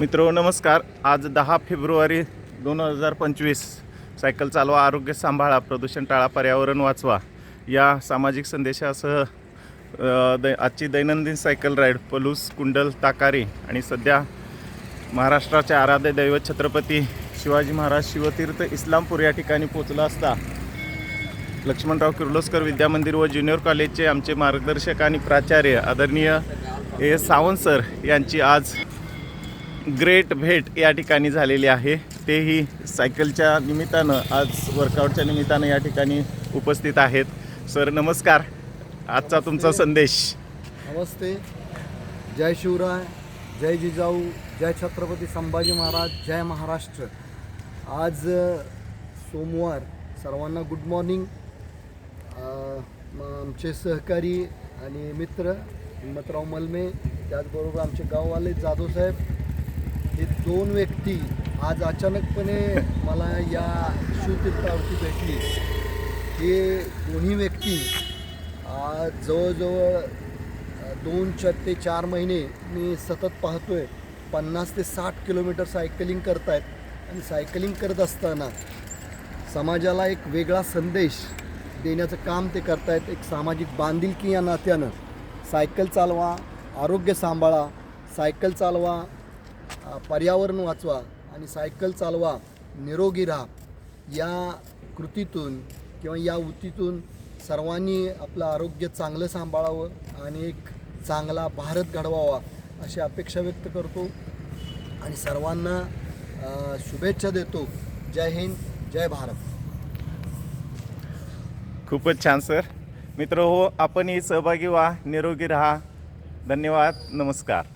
मित्रो नमस्कार. आज दहा फेब्रुवारी दोन हजार पंचवीस. सायकल चालवा आरोग्य सांभाळा प्रदूषण टाळा पर्यावरण वाचवा. या सामाजिक संदेशासह दै आजची दैनंदिन सायकल राईड पलूस कुंडल ताकारी आणि सध्या महाराष्ट्राचे आराध्य दैवत छत्रपती शिवाजी महाराज शिवतीर्थ इस्लामपूर या ठिकाणी पोचला असता. लक्ष्मणराव किर्लोस्कर विद्यामंदिर व ज्युनियर कॉलेजचे आमचे मार्गदर्शक आणि प्राचार्य आदरणीय ए. सावंत सर यांची आज ग्रेट भेट या ठिकाणी झालेली आहे. तेही सायकलच्या निमित्तानं आज वर्कआउटच्या निमित्तानं या ठिकाणी उपस्थित आहेत. सर नमस्कार. आजचा तुमचा संदेश. नमस्ते. जय शिवराय जय जिजाऊ जय छत्रपती संभाजी महाराज जय महाराष्ट्र. आज सोमवार. सर्वांना गुड मॉर्निंग आमचे सहकारी आणि मित्र हिम्मतराव मलमे त्याचबरोबर आमचे गाववाले जाधव साहेब हे दोन व्यक्ती आज अचानकपणे मला या शिवतीर्थावरती भेटली. हे दोन्ही व्यक्ती आज जवळजवळ दोनच्या दोन च ते चार महिने मी सतत पाहतो आहे पन्नास ते साठ किलोमीटर सायकलिंग करतायत. आणि सायकलिंग करत असताना समाजाला एक वेगळा संदेश देण्याचं काम ते करतायत. एक सामाजिक बांधिलकी या नात्यानं. सायकल चालवा आरोग्य सांभाळा. सायकल चालवा पर्यावरण वाचवा आणि सायकल चालवा निरोगी राहा. या कृतीतून किंवा या उतीतून सर्वांनी आपलं आरोग्य चांगलं सांभाळावं आणि एक चांगला भारत घडवावा अशी अपेक्षा व्यक्त करतो. आणि सर्वांना शुभेच्छा देतो. जय हिंद जय भारत. खूपच छान सर. मित्र हो आपणही सहभागी व्हा निरोगी राहा. धन्यवाद नमस्कार.